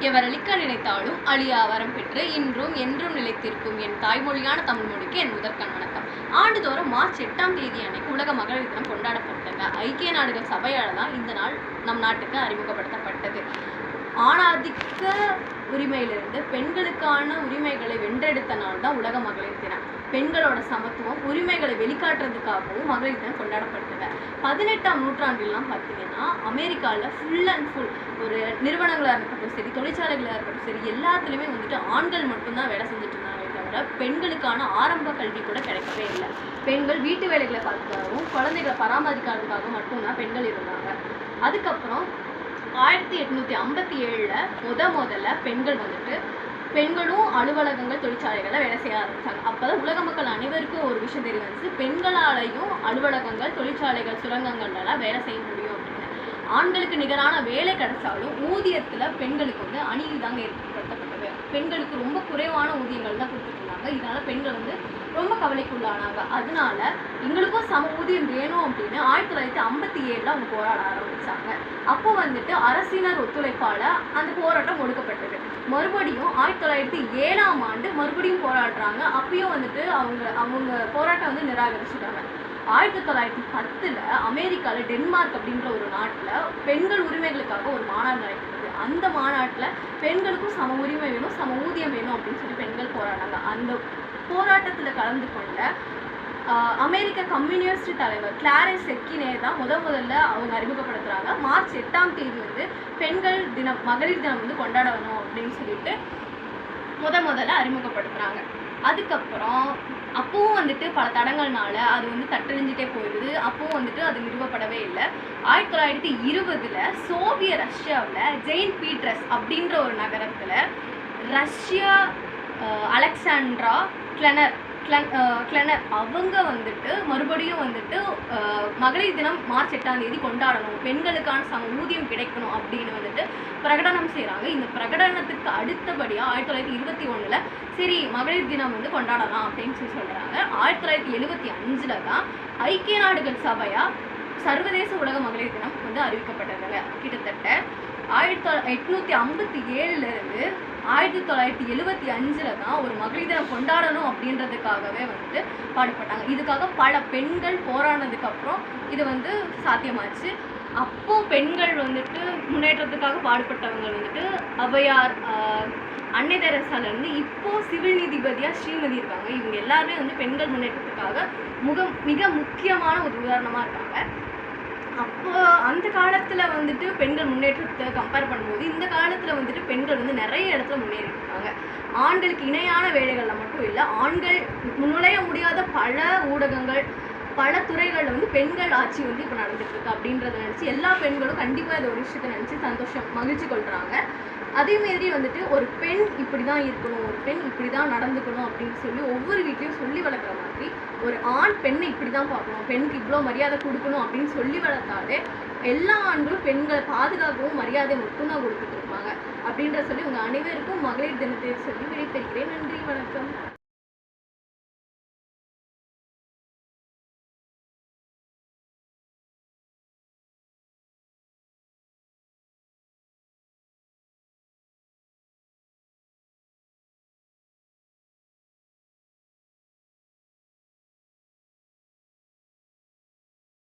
எவர் அழிக்க நினைத்தாலும் அழியா வரம் பெற்று இன்றும் என்றும் நிலைத்திருக்கும் என் தாய்மொழியான தமிழ் மொழிக்கு என் முதற்கண் வணக்கம். ஆண்டுதோறும் மார்ச் எட்டாம் தேதி அன்னைக்கு உலக மகளிர் தினம் கொண்டாடப்பட்டது. ஐக்கிய நாடுகள் சபையால் தான் இந்த நாள் நம் நாட்டுக்கு அறிமுகப்படுத்தப்பட்டது. ஆணாதிக்க உரிமையிலிருந்து பெண்களுக்கான உரிமைகளை வென்றெடுத்த நாள் தான் உலக மகளிர் தினம். பெண்களோட சமத்துவம் உரிமைகளை வெளிக்காட்டுறதுக்காகவும் மகளிர் தினம் கொண்டாடப்படுதுங்க பதினெட்டாம் நூற்றாண்டுலாம் பார்த்தீங்கன்னா அமெரிக்காவில் ஃபுல் அண்ட் ஃபுல் ஒரு நிறுவனங்களாக இருக்கட்டும் சரி தொழிற்சாலைகளாக இருக்கட்டும் சரி எல்லாத்துலேயுமே வந்துட்டு ஆண்கள் மட்டும்தான் வேலை செஞ்சுட்டு இருந்தாங்களே தவிர பெண்களுக்கான ஆரம்ப கல்வி கூட கிடைக்கவே இல்லை. பெண்கள் வீட்டு வேலைகளை பார்த்துக்காகவும் குழந்தைகளை பராமரிக்கிறதுக்காக மட்டும்தான் பெண்கள் இருந்தாங்க. அதுக்கப்புறம் ஆயிரத்தி எட்நூத்தி ஐம்பத்தி ஏழுல முத முதல்ல பெண்கள் வந்துட்டு பெண்களும் அலுவலகங்கள் தொழிற்சாலைகளில் வேலை செய்ய ஆரம்பித்தாங்க அப்போ தான் உலக மக்கள் அனைவருக்கும் ஒரு விஷயம் தெரிய வந்துச்சு. பெண்களாலையும் அலுவலகங்கள் தொழிற்சாலைகள் சுரங்கங்கள்லாம் வேலை செய்ய முடியும் அப்படின்னு. ஆண்களுக்கு நிகரான வேலை கிடைச்சாலும் ஊதியத்தில் பெண்களுக்கு வந்து அநீதி தாங்க ஏற்படுத்தப்பட்டது. பெண்களுக்கு ரொம்ப குறைவான ஊதியங்கள் தான் கொடுத்துட்டு இருந்தாங்க. பெண்கள் வந்து கவலைக்குள்ளானாங்க. அதனால எங்களுக்கும் சம ஊதியம் வேணும் அப்படின்னு ஆயிரத்தி தொள்ளாயிரத்தி ஐம்பத்தி ஏழில் அவங்க போராட ஆரம்பிச்சாங்க. அப்போ வந்துட்டு அரசினர் ஒத்துழைப்பால் அந்த போராட்டம் ஒடுக்கப்பட்டது. மறுபடியும் ஆயிரத்தி தொள்ளாயிரத்தி ஏழாம் ஆண்டு மறுபடியும் போராடுறாங்க. அப்பயும் வந்துட்டு அவங்க அவங்க போராட்டம் வந்து நிராகரிச்சுட்டாங்க. ஆயிரத்தி தொள்ளாயிரத்தி பத்தில் அமெரிக்காவில் டென்மார்க் அப்படின்ற ஒரு நாட்டில் பெண்கள் உரிமைகளுக்காக ஒரு மாநாடு நடக்கிறது. அந்த மாநாட்டில் பெண்களுக்கும் சம உரிமை வேணும் சம ஊதியம் வேணும் அப்படின்னு சொல்லி பெண்கள் போராடினாங்க. அந்த போராட்டத்தில் கலந்து கொண்ட அமெரிக்க கம்யூனிஸ்ட் தலைவர் கிளாரன்ஸ் செக்கினே தான் முத முதல்ல அவங்க அறிமுகப்படுத்துகிறாங்க மார்ச் எட்டாம் தேதி வந்து பெண்கள் தினம் மகளிர் தினம் வந்து கொண்டாடணும் அப்படின்னு சொல்லிட்டு முத முதல்ல அறிமுகப்படுத்துகிறாங்க அதுக்கப்புறம் அப்பவும் வந்துட்டு பல தடங்கள்னால அது வந்து தட்டழிஞ்சிட்டே போயிடுது. அப்பவும் வந்துட்டு அது நிறுவப்படவே இல்லை. ஆயிரத்தி தொள்ளாயிரத்தி இருபதில் சோவிய ரஷ்யாவில் ஜெயின் பீட்ரஸ் அப்படின்ற ஒரு நகரத்தில் ரஷ்யா அலெக்சாண்ட்ரா கிளனர் கிளன் கிளனர். அவங்க வந்துட்டு மறுபடியும் வந்துட்டு மகளிர் தினம் மார்ச் எட்டாம் தேதி கொண்டாடணும். பெண்களுக்கான சம ஊதியம் கிடைக்கணும் அப்படின்னு வந்துட்டு பிரகடனம் செய்கிறாங்க இந்த பிரகடனத்துக்கு அடுத்தபடியாக ஆயிரத்தி தொள்ளாயிரத்தி இருபத்தி ஒன்றில் சரி மகளிர் தினம் வந்து கொண்டாடலாம் அப்படின்னு சொல்லி சொல்கிறாங்க ஆயிரத்தி தொள்ளாயிரத்தி எழுபத்தி அஞ்சில் தான் ஐக்கிய நாடுகள் சபையாக சர்வதேச உலக மகளிர் தினம் வந்து அறிவிக்கப்பட்டதுங்க. கிட்டத்தட்ட ஆயிரத்தி தொள்ள எட்நூற்றி ஐம்பத்தி ஏழுலேருந்து ஆயிரத்தி தொள்ளாயிரத்தி எழுபத்தி அஞ்சில் தான் ஒரு மகளிர் தினம் கொண்டாடணும் அப்படின்றதுக்காகவே வந்துட்டு பாடுபட்டாங்க. இதுக்காக பல பெண்கள் போராடினதுக்கப்புறம் இது வந்து சாத்தியமாச்சு. அப்போ பெண்கள் வந்துட்டு முன்னேற்றத்துக்காக பாடுபட்டவங்க வந்துட்டு ஔவையார் ஆஹ், அன்னை தெரசாலேருந்து இப்போ சிவில் நீதிபதியாக ஸ்ரீமதி இருக்காங்க. இவங்க எல்லாருமே வந்து பெண்கள் முன்னேற்றத்துக்காக முக மிக முக்கியமான ஒரு உதாரணமாக இருக்காங்க. அப்போ அந்த காலத்தில் வந்துட்டு பெண்கள் முன்னேற்றத்தை கம்பேர் பண்ணும்போது இந்த காலத்தில் வந்துட்டு பெண்கள் வந்து நிறைய இடத்துல முன்னேறிருக்காங்க ஆண்களுக்கு இணையான வேலைகளில் மட்டும் இல்லை ஆண்கள் நுழைய முடியாத பல ஊடகங்கள் பல துறைகளில் வந்து பெண்கள் ஆட்சி வந்து இப்போ நடந்துட்டு இருக்கு அப்படின்றத நினச்சி எல்லா பெண்களும் கண்டிப்பாக இதை ஒரு விஷயத்தை நினச்சி சந்தோஷம் மகிழ்ச்சி கொள்கிறாங்க அதே மாதிரி வந்துட்டு ஒரு பெண் இப்படி தான் இருக்கணும் ஒரு பெண் இப்படி தான் நடந்துக்கணும் அப்படின்னு சொல்லி ஒவ்வொரு வீட்லேயும் சொல்லி வளர்க்குற மாதிரி ஒரு ஆண் பெண்ணை இப்படி தான் பார்க்கணும் பெண்ணுக்கு இவ்வளோ மரியாதை கொடுக்கணும் அப்படின்னு சொல்லி வளர்த்தாலே எல்லா ஆண்களும் பெண்களை பாதுகாக்கவும் மரியாதை மட்டும்தான் கொடுத்துட்டு இருப்பாங்க. அப்படின்ற சொல்லி உங்கள் அனைவருக்கும் மகளிர் தினத்தை சொல்லி விடைபெறுகிறேன். நன்றி வணக்கம்.